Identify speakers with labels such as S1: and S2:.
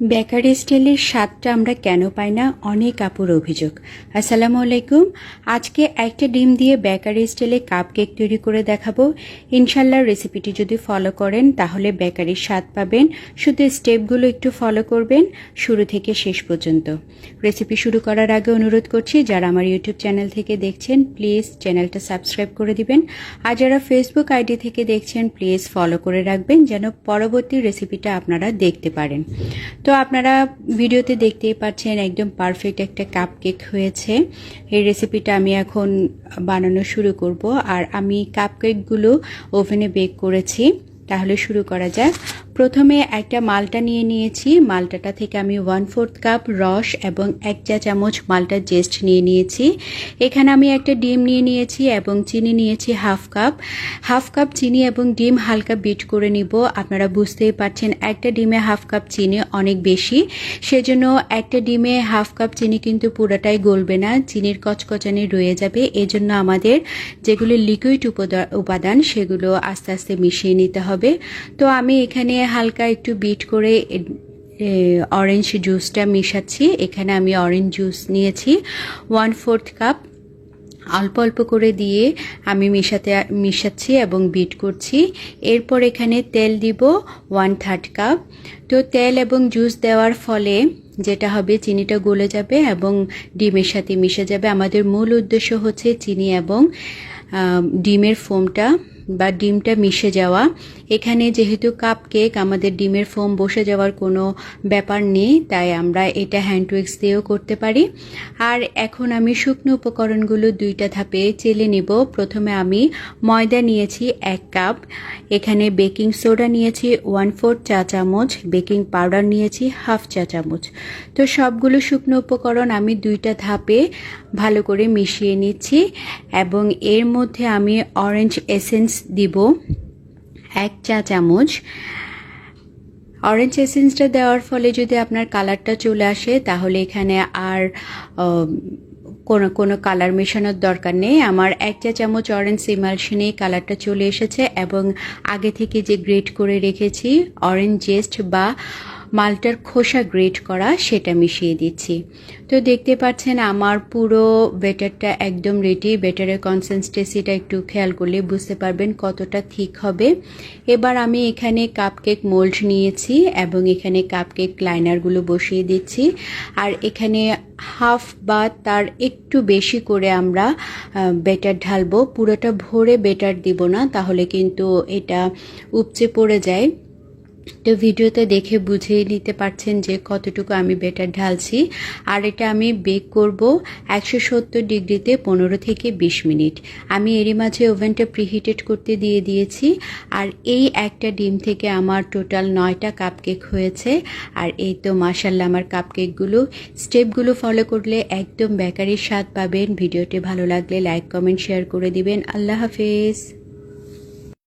S1: Bakery স্টাইলের স্বাদটা আমরা কেন পাই না? অনেক আপুর অভিযোগ। আসসালামু আলাইকুম। আজকে একটা ডিম দিয়ে বেকারি স্টাইলে কাপ কেক তৈরি করে দেখাবো। ইনশাল্লাহ রেসিপিটি যদি ফলো করেন, তাহলে বেকারির স্বাদ পাবেন। শুধু স্টেপগুলো একটু ফলো করবেন, শুরু থেকে শেষ পর্যন্ত। রেসিপি শুরু করার আগে অনুরোধ করছি, যারা আমার ইউটিউব চ্যানেল থেকে দেখছেন প্লিজ চ্যানেলটা সাবস্ক্রাইব করে দিবেন। আর যারা ফেসবুক আইডি থেকে দেখছেন প্লিজ ফলো করে রাখবেন, যেন পরবর্তী রেসিপিটা আপনারা দেখতে পারেন। তো আপনারা ভিডিওতে দেখতেই পাচ্ছেন একদম পারফেক্ট একটা কাপ কেক হয়েছে। এই রেসিপিটা আমি এখন বানানো শুরু করব। আর আমি কাপ কেকগুলো ওভেনে বেক করেছি। তাহলে শুরু করা যাক। প্রথমে একটা মালটা নিয়ে নিয়েছি। মালটাটা থেকে আমি ওয়ান ফোর্থ কাপ রস এবং এক চা চামচ মালটার জেস্ট নিয়ে নিয়েছি। এখানে আমি একটা ডিম নিয়ে নিয়েছি এবং চিনি নিয়েছি হাফ কাপ হাফ কাপ চিনি এবং ডিম হালকা বিট করে নিব। আপনারা বুঝতেই পারছেন, একটা ডিমে হাফ কাপ চিনি অনেক বেশি। সেজন্য একটা ডিমে হাফ কাপ চিনি কিন্তু পুরোটাই গলবে না। চিনির কচকচানি রয়ে যাবে। এজন্য আমাদের যেগুলো লিকুইড উপাদান সেগুলো আস্তে আস্তে মিশিয়ে নিতে হবে। তো আমি এখানে হালকা একটু বিট করে অরেঞ্জ জুসটা মিশাচ্ছি। এখানে আমি অরেঞ্জ জুস নিয়েছি। ওয়ান ফোর্থ কাপ অল্প অল্প করে দিয়ে আমি মিশাতে, মিশাচ্ছি এবং বিট করছি। এরপর এখানে তেল দিব ওয়ান থার্ড কাপ তো তেল এবং জুস দেওয়ার ফলে যেটা হবে, চিনিটা গলে যাবে এবং ডিমের সাথে মিশে যাবে। আমাদের মূল উদ্দেশ্য হচ্ছে চিনি এবং ডিমের ফোমটা বা ডিমটা মিশে যাওয়া। এখানে যেহেতু কাপ কেক আমাদের ডিমের ফোম বসে যাওয়ার কোনো ব্যাপার নেই, তাই আমরা এটা হ্যান্ড উইক্স দিয়েও করতে পারি। আর এখন আমি শুকনো উপকরণগুলো দুইটা ধাপে চেলে নিব। প্রথমে আমি ময়দা নিয়েছি এক কাপ এখানে বেকিং সোডা নিয়েছি ওয়ান ফোর চা চামচ বেকিং পাউডার নিয়েছি হাফ চা চামচ। তো সবগুলো শুকনো উপকরণ আমি দুইটা ধাপে ভালো করে মিশিয়ে নিচ্ছি এবং এর মধ্যে আমি অরেঞ্জ এসেন্স দিব, এক চা চামচ। অরেঞ্জ এসেন্সটা দেওয়ার ফলে যদি আপনার কালারটা চলে আসে, তাহলে এখানে আর কোনো কোনো কালার মেশানোর দরকার নেই। আমার এক চা চামচ অরেঞ্জ ইমালশনে কালারটা চলে এসেছে এবং আগে থেকে যে গ্রেট করে রেখেছি অরেঞ্জ জেস্ট বা মালটার খোসা গ্রেট করা সেটা মিশিয়ে দিচ্ছি। তো দেখতে পাচ্ছেন আমার পুরো বেটারটা একদম রেডি বেটারের কনসিস্টেন্সিটা একটু খেয়াল করলে বুঝতে পারবেন কতটা ঠিক হবে। এবার আমি এখানে কাপকেক মোল্ড নিয়েছি এবং এখানে কাপকেক লাইনারগুলো বসিয়ে দিচ্ছি। আর এখানে হাফ বা তার একটু বেশি করে আমরা বেটার ঢালবো। পুরোটা ভরে বেটার দিব না, তাহলে কিন্তু এটা উপচে পড়ে যায়। তো ভিডিওতে দেখে বুঝে নিতে পারছেন যে কতটুকু আমি বেটার ঢালছি। আর এটা আমি বেক করব একশো সত্তর ডিগ্রিতে পনেরো থেকে বিশ মিনিট। আমি এরই মাঝে ওভেনটা প্রিহিটেড করতে দিয়ে দিয়েছি। আর এই একটা ডিম থেকে আমার টোটাল নয়টা কাপকেক হয়েছে। আর এই তো মাসাল্লাহ আমার কাপকেকগুলো। স্টেপগুলো ফলো করলে একদম বেকারির স্বাদ পাবেন। ভিডিওটি ভালো লাগলে লাইক, কমেন্ট, শেয়ার করে দিবেন। আল্লাহ হাফেজ।